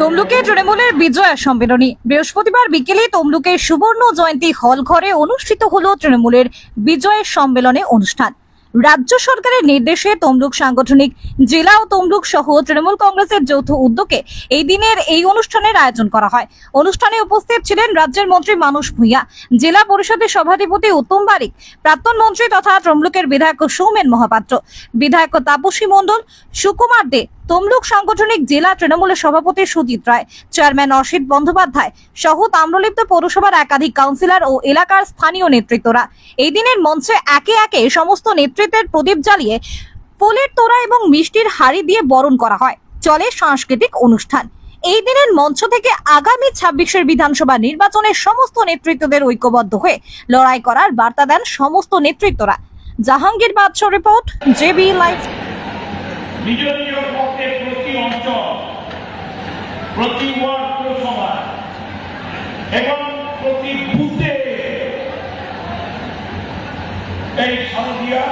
তমলুকে তৃণমূলের বিজয়া সম্মেলনী। বৃহস্পতিবার বিকেলে তমলুকের সুবর্ণ জয়ন্তী হল ঘরে অনুষ্ঠিত হল তৃণমূলের বিজয় সম্মেলনে অনুষ্ঠান। রাজ্য সরকারের নির্দেশে তমলুক সাংগঠনিক জেলা ও তমলুক সহ তৃণমূল কংগ্রেসের যৌথ উদ্যোগে এই দিনের এই অনুষ্ঠানের আয়োজন করা হয়। অনুষ্ঠানে উপস্থিত ছিলেন রাজ্যের মন্ত্রী মানস ভূঁইয়া, জেলা পরিষদের সভাধিপতি উত্তম বারিক, প্রাক্তন মন্ত্রী তথা তমলুকের বিধায়ক সৌমেন মহাপাত্র, বিধায়ক তাপসী মণ্ডল, সুকুমার দে তমলুক সাংগঠনিক জেলা তৃণমূলের সভাপতি সুজিত রায়, চেয়ারম্যান অসিত বন্দ্যোপাধ্যায় সহ তাম্রলিপ্ত পৌরসভার একাধিক কাউন্সিলর ও এলাকার স্থানীয় নেতৃত্বরা। এই দিনের মঞ্চে একে একে সমস্ত নেতৃত্বের প্রদীপ জ্বালিয়ে ফুলের তোড়া এবং মিষ্টির হাড়ি দিয়ে বরণ করা হয়। চলে সাংস্কৃতিক অনুষ্ঠান। এই দিনের মঞ্চ থেকে আগামী ছাব্বিশের বিধানসভা নির্বাচনের সমস্ত নেতৃত্বদের ঐক্যবদ্ধ হয়ে লড়াই করার বার্তা দেন সমস্ত নেতৃত্বরা। Jahangir Badsha report JB live. প্রতি ওয়ার্ড পৌরসভা এবং প্রতি বুথে এই শারদীয়া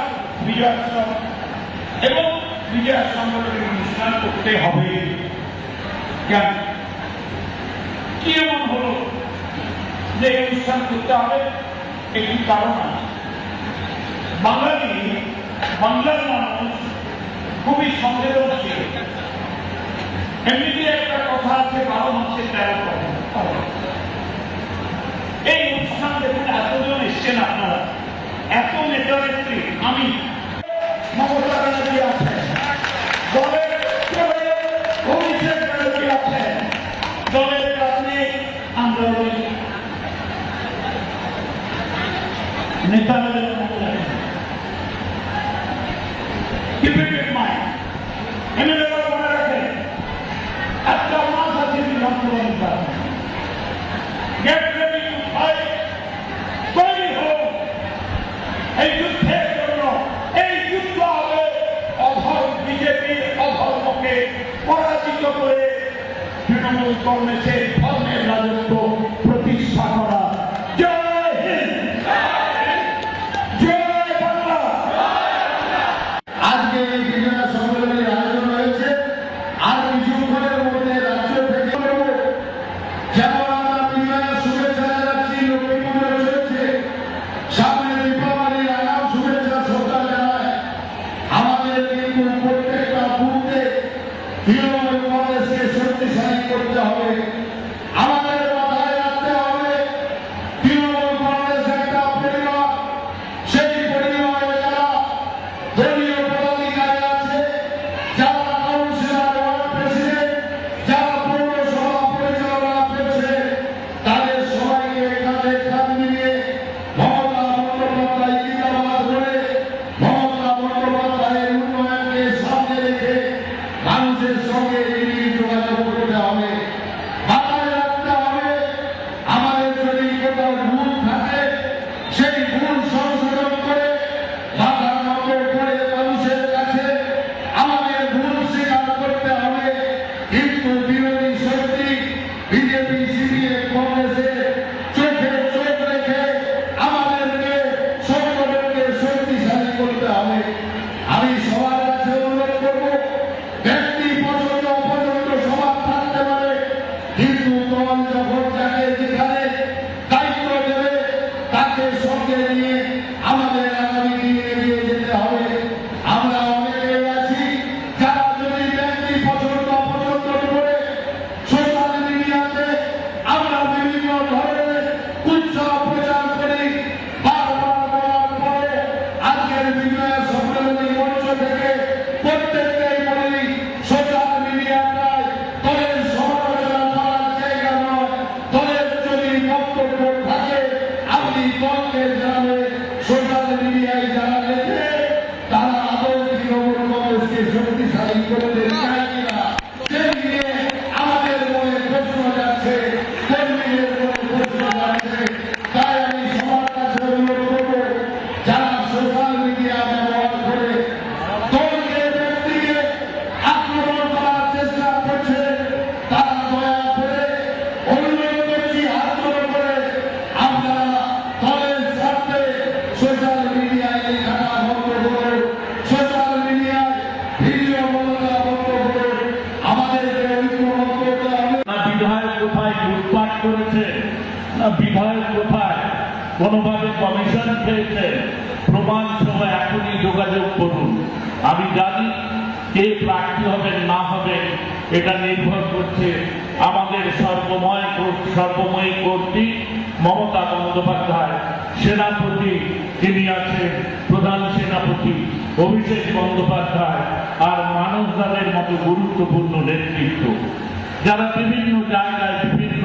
বিজয়োৎসব এবং বিজয়া সংগঠনের অনুষ্ঠান করতে হবে। কেন? কি এমন হলো যে অনুষ্ঠান করতে হবে? একটি কারণ বাঙালি বাংলার মানুষ আছে বারো মাসে তেরো পার্বণ। এই অনুষ্ঠান দেখুন এতজন এসছেন আপনারা। এত নেতা আমি। মমতা ব্যানার্জি আছেন। ওই নেতাদের মধ্যে আছেন Keep it in mind. এনে ব্যাপার মনে রাখেন একটা মাস আছে বিধানসভা নির্বাচন গেট রেডি টু ফাইট তৈরি হোক এই যুদ্ধের জন্য এই যুদ্ধ হবে অধর বিজেপির অধর্মকে পরাজিত করে তৃণমূল কংগ্রেসের ধর্মের সোশ্যাল মিডিয়ায় সোশ্যাল মিডিয়ায় বিধায়ক করেছে? না কোনোভাবে কমিশন যোগাযোগ করুন। আমি জানি কে প্রার্থী হবেন না হবেন এটা নির্ভর করছে আমাদের সর্বময় সর্বময় কর্তৃক মমতা বন্দ্যোপাধ্যায় সেনাপতি, তিনি আছেন প্রধান সেনাপতি অভিষেক বন্দ্যোপাধ্যায় আর মানবদাদের মতো গুরুত্বপূর্ণ নেতৃত্ব। যারা বিভিন্ন জায়গায় বিভিন্ন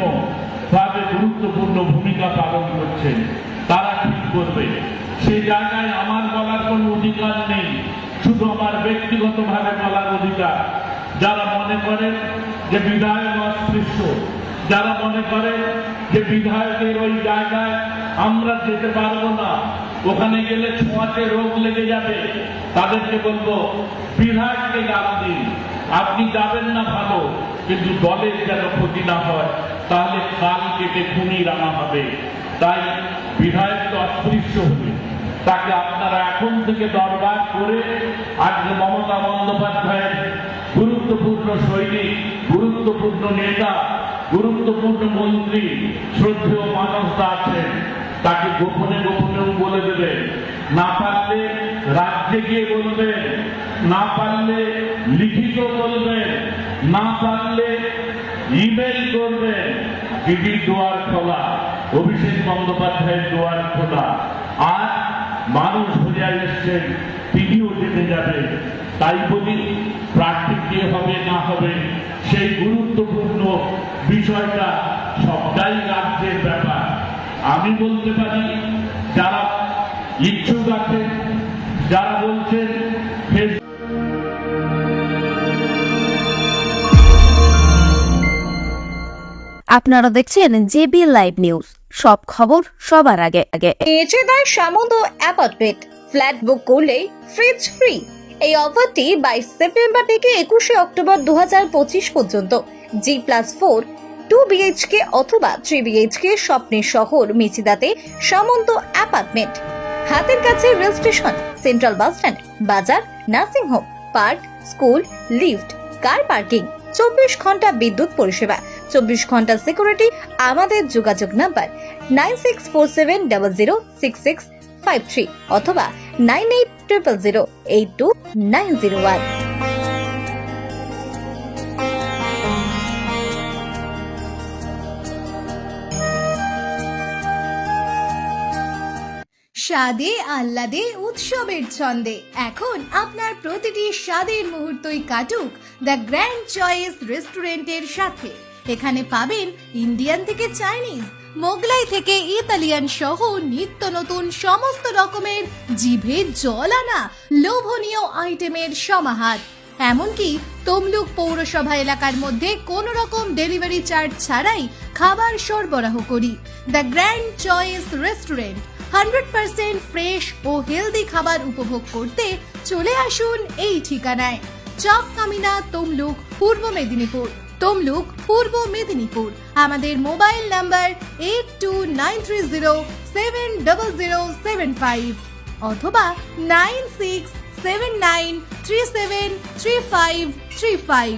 ভাবে গুরুত্বপূর্ণ ভূমিকা পালন করছেন, তারা ঠিক করবে। সেই জায়গায় আমার বলার কোনো অধিকার নেই, শুধু আমার ব্যক্তিগতভাবে বলার অধিকার। যারা মনে করেন যে বিধায়ক অস্পৃশ্য যারা মনে করে যে বিধায়কের ওই জায়গায় আমরা যেতে পারব না, ওখানে গেলে ছোঁয়াচে রোগ লেগে যাবে, তাদেরকে বলব, বিধায়ককে গাল দিন। আপনি যাবেন না ভালো, কিন্তু দলের যেন ক্ষতি না হয়, তাহলে কাল কেটে খুনি আনা হবে। তাই বিধায়ক তো অস্পৃশ্য হবে। তাকে আপনারা এখন থেকে দরবার করে আজকে মমতা বন্দ্যোপাধ্যায়ের গুরুত্বপূর্ণ সৈনিক, গুরুত্বপূর্ণ নেতা গুরুত্বপূর্ণ মন্ত্রী, শ্রদ্ধেয় মানবতা আছেন, তাকে গোপনে গোপনেও বলে দেবেন। না পারলে রাজ্যে গিয়ে বলবেন, না পারলে লিখিত বলবেন, না পারলে ইমেল করবেন। দিদির দুয়ার খোলা, অভিষেক বন্দ্যোপাধ্যায়ের দুয়ার খোলা। আর মানুষ হইয়া এসছেন তিনিও জেনে যাবেন তাই বলি প্রার্থী কে হবে না হবে সেই গুরুত্বপূর্ণ বিষয়টা সবটাই রাজ্যের ব্যাপার। আমি বলতে পারি যারা ইচ্ছুক আছেন যারা বলছেন আপনারা দেখছেন জেবি লাইভ নিউজ। সব খবর সবার আগে। আগে। নিচে দেয় সামন্ত অ্যাপার্টমেন্ট ফ্ল্যাট বুক করলেই ফ্রিজ ফ্রি এই অফারটি বাইশ সেপ্টেম্বর থেকে একুশে অক্টোবর দু হাজার পঁচিশ পর্যন্ত। G plus four two BHK অথবা থ্রি বিএইচকে স্বপ্নের শহর মিচিদাতে সামন্ত অ্যাপার্টমেন্ট। হাতের কাছে rail station, central bus stand, বাজার, nursing home, park, school, lift, car parking, চব্বিশ ঘণ্টা বিদ্যুৎ পরিষেবা, চব্বিশ ঘণ্টা সিকিউরিটি, আমাদের যোগাযোগ number nine six four seven double zero six six five three অথবা nine eight triple zero eight two nine zero one. স্বাদে আহ্লাদে, উৎসবের ছন্দে। এখন আপনার প্রতিটি স্বাদের মুহূর্তই কাটুক দ্য গ্র্যান্ড চয়েস রেস্টুরেন্টের সাথে। এখানে পাবেন ইন্ডিয়ান থেকে চাইনিজ, মোগলাই থেকে ইতালিয়ান সহ নিত্য নতুন সমস্ত রকমের জিভে জল আনা লোভনীয় আইটেমের সমাহার। এমনকি তমলুক পৌরসভা এলাকার মধ্যে কোনো রকম ডেলিভারি চার্জ ছাড়াই খাবার সরবরাহ করি। The grand choice restaurant hundred percent fresh O healthy খাবার উপভোগ করতে চলে আসুন এই ঠিকানায়। চক কামিনা তমলুক পূর্ব মেদিনীপুর। তমলুক পূর্ব মেদিনীপুর। আমাদের mobile number eight two nine three zero, seven double zero, seven five অথবা nine six seven nine three seven three five three five.